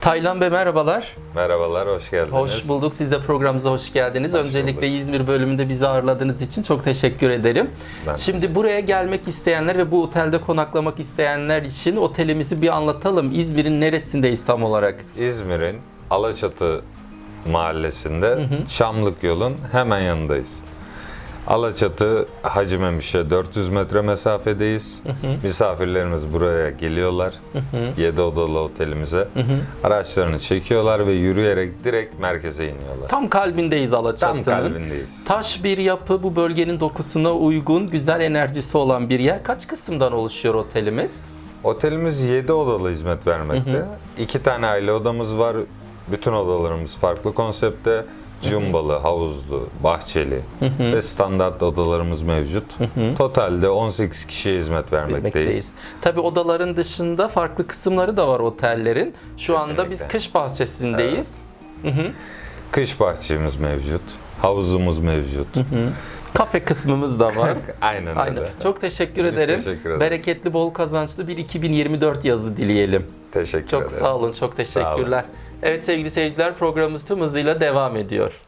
Taylan Bey merhabalar. Merhabalar, hoş geldiniz. Hoş bulduk. Siz de programımıza hoş geldiniz. Hoş Öncelikle bulduk. İzmir bölümünde bizi ağırladığınız için çok teşekkür ederim. Ben Şimdi buraya gelmek isteyenler ve bu otelde konaklamak isteyenler için otelimizi bir anlatalım. İzmir'in neresindeyiz tam olarak? İzmir'in Alaçatı mahallesinde Çamlık yolun hemen yanındayız. Alaçatı Hacı Memiş'e 400 metre mesafedeyiz. Misafirlerimiz buraya geliyorlar. 7 odalı otelimize. Araçlarını çekiyorlar ve yürüyerek direkt merkeze iniyorlar. Tam kalbindeyiz Tam Alaçatı'nın. kalbindeyiz. Taş bir yapı, bu bölgenin dokusuna uygun, güzel enerjisi olan bir yer. Kaç kısımdan oluşuyor otelimiz? Otelimiz 7 odalı hizmet vermekte. İki tane aile odamız var. Bütün odalarımız farklı konsepte. Cumbalı, havuzlu, bahçeli ve standart odalarımız mevcut. Totalde 18 kişiye hizmet vermekteyiz. Tabii odaların dışında farklı kısımları da var otellerin. Şu anda biz Kesinlikle. kış bahçesindeyiz. Kış bahçemiz mevcut. Havuzumuz mevcut. Kafe kısmımız da var. Aynen, Aynen. öyle. Çok teşekkür Biz ederim. teşekkür ederiz. Bereketli, bol kazançlı bir 2024 yazı dileyelim. Teşekkür Çok ederiz. sağ olun, çok teşekkürler. Evet sevgili seyirciler programımız tüm hızıyla devam ediyor.